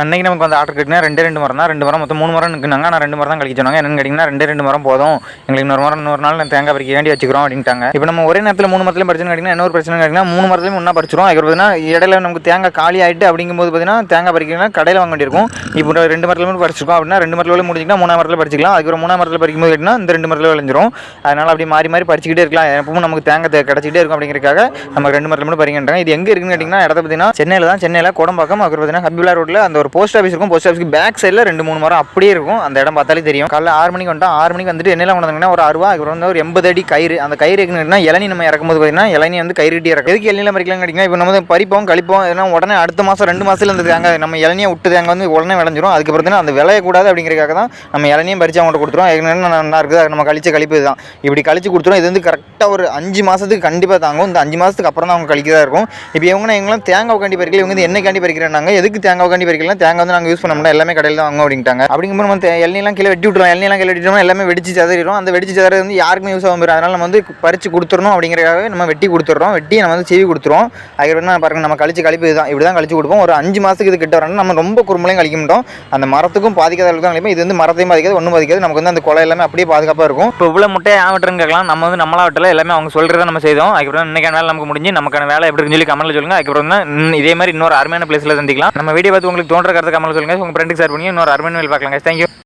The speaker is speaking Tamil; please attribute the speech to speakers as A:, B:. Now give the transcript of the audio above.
A: அன்னைக்கு நமக்கு வந்து ஆர்டர் கட்டினா ரெண்டு ரெண்டு மரம் தான். ரெண்டு மரம் மொத்தம் மூணு மரம் நிற்குனாங்க ஆனால் ரெண்டு மரம் தான் கழிக்க சொன்னாங்க. என்னென்னு கேட்டிங்கன்னா ரெண்டு ரெண்டு மரம் போதும். எங்களுக்கு இன்னொரு மரம் இன்னொரு நாள் நான் தேங்காய் பறிக்க வேண்டி வச்சுக்கிறோம் அப்படின்ட்டாங்க. இப்போ நம்ம ஒரே நேரத்தில் மூணு மரத்துலையும் பறிச்சுன்னு கேட்டிங்கன்னா இன்னொரு பிரச்சனை கேட்டிங்கன்னா மூணு மரத்துலையும் ஒன்றா பறிச்சிரும் அதுக்கு பார்த்தீங்கன்னா இடையில நமக்கு தேங்காய் காலி ஆகிட்டு அப்படிங்கும்போது பார்த்தீங்கன்னா தேங்காய் பறிக்கணும்னா கடையில் வாங்க வேண்டியிருக்கும். இப்போ ரெண்டு மரத்துல மட்டும் பறிச்சிருக்கோம் அப்படின்னா ரெண்டு மரத்தில் முடிஞ்சிங்கன்னா மூணாம் மரத்தில் பறிச்சிக்கலாம். அதுக்கு மூணாம் மரத்தில் பறிக்கும்போது கேட்டிங்கன்னா இந்த ரெண்டு மரத்தில் விளைஞ்சிரும். அதனால் அப்படி மாறி மாறி பறிச்சிக்கிட்டே இருக்கலாம். எப்பவும் நமக்கு தேங்காய் கிடைச்சிக்கிட்டே இருக்கும் அப்படிங்கிறக்காக நம்ம ரெண்டு மரத்தில் மட்டும் பறிக்கின்றாங்க இது எங்கே இருக்குன்னு கேட்டிங்கன்னா இடத்த பார்த்தீங்கன்னா சென்னையில் தான். சென்னையில் கோடம்பாக்கம் அப்புறம் பார்த்தீங்கன்னா ஹபிபுல்லா ரோட்டில் அந்த ஒரு போஸ்ட் ஆஃபீஸ் இருக்கும். போஸ்ட் ஆஃபீஸ்க்கு பேக் சைடில் ரெண்டு மூணு மரம் அப்படியே இருக்கும். அந்த இடம் பார்த்தாலே தெரியும். காலைல ஆறு மணிக்கு வந்துட்டோம். ஆறு மணிக்கு வந்துட்டு என்னெல்லாம் கொண்டாங்கன்னா ஒரு அறுபா அப்புறம் வந்து ஒரு எண்பது அடி கயிறு. அந்த கயிறு இருக்குன்னா இளநி நம்ம இறக்கும்போது பார்த்தீங்கன்னா இளநீ வந்து கயிறு கட்டி இறக்கும். எதுக்கு இளநில பறிக்கலாம் கிடைக்கும் இப்போ நம்ம பறிப்போம் கழிப்போம் ஏன்னா உடனே அடுத்த மாதம் ரெண்டு மாதத்துல இருந்து தேங்காய் நம்ம இளநியை விட்டு அங்கே வந்து உடனே விளைஞ்சிரும். அதுக்கப்புறம் பார்த்தீங்கன்னா அந்த விளையக்கூடாது அப்படிங்கிறக்காக தான் நம்ம இளநியும் பறிச்சு அவங்கள்ட்ட கொடுத்துருவோம். ஏற்கனவே நல்லா இருக்குது. நம்ம கழிச்ச கழிப்பு தான் இப்படி கழிச்சு கொடுத்துரும். இது வந்து கரெக்டாக ஒரு அஞ்சு மாதத்துக்கு கண்டிப்பாக தாங்கும். இந்த அஞ்சு மாதத்துக்கு அப்புறம் தான் அவங்க கழிக்கிறதா இருக்கும். இப்போ இவங்க எங்களாம் தேங்காய் காண்டி பறிக்கல. இவங்க வந்து என்ன காண்டி பறிக்கிறாங்க. எதுக்கு தேங்காய் காண்டி பறிக்கலாம் தேங்காய் வந்து நாங்கள் யூஸ் பண்ண முடியாது எல்லாமே கடையில் தான் வாங்க அப்படின்ட்டாங்க. அப்படிங்கும்போது நம்ம எல்லாம் கீழே வெட்டி விட்டுருவோம். எல்லாம் கீழே வெட்டிட்டோம்னா எல்லாமே வெடிச்சு சதறிடும் அந்த வெடிச்சு சதறது வந்து யாருக்குமே யூஸ் ஆகும் அதனால நம்ம வந்து பறிச்சு கொடுத்துடணும் அப்படிங்கிறதுக்காக நம்ம வெட்டி கொடுத்துட்றோம். வெட்டி நம்ம வந்து சீவி கொடுத்துருவோம். அதுக்கப்புறம் பாருங்க நம்ம கழிச்சு கழிப்பு இதுதான். இப்படி தான் கழிச்சு கொடுப்போம். ஒரு அஞ்சு மாதத்துக்கு இது கிட்ட வரணும் நம்ம ரொம்ப குறும்பலையும் கழிக்க மாட்டோம். அந்த மரத்துக்கும் பாதிக்காத அளவுக்கு தான் கழிப்போம். இது வந்து மரத்தையும் பாதிக்காது ஒன்றும் பாதிக்காது. நமக்கு வந்து அந்த கொலை எல்லாமே அப்படியே பாதுகாப்பாக இருக்கும். இப்போ இவ்வளோ முட்டையை ஆகட்டுன்னு கேட்கலாம். நம்ம வந்து நம்மளா விட்டல. எல்லாமே அவங்க சொல்கிறத நம்ம செய்தோம். அதுக்கப்புறம் இன்றைக்கான வேலை நமக்கு முடிஞ்சு நமக்கான வேலை எப்படி இருக்குன்னு சொல்லி கமெண்ட்ல சொல்லுங்க. அதுக்கப்புறம் தான் இதே மாதிரி இன்னொரு அருமையான பிளேஸில் சந்திக்கலாம். நம்ம வீடியோ பார்த்து உங்களுக்கு தோன்ற கருத்து கமெண்ட்ல சொல்லுங்கள் உங்கள் ஃப்ரெண்டுக்கு ஷேர் பண்ணி இன்னொரு அருமையில் பார்க்கலாம் தேங்க்யூ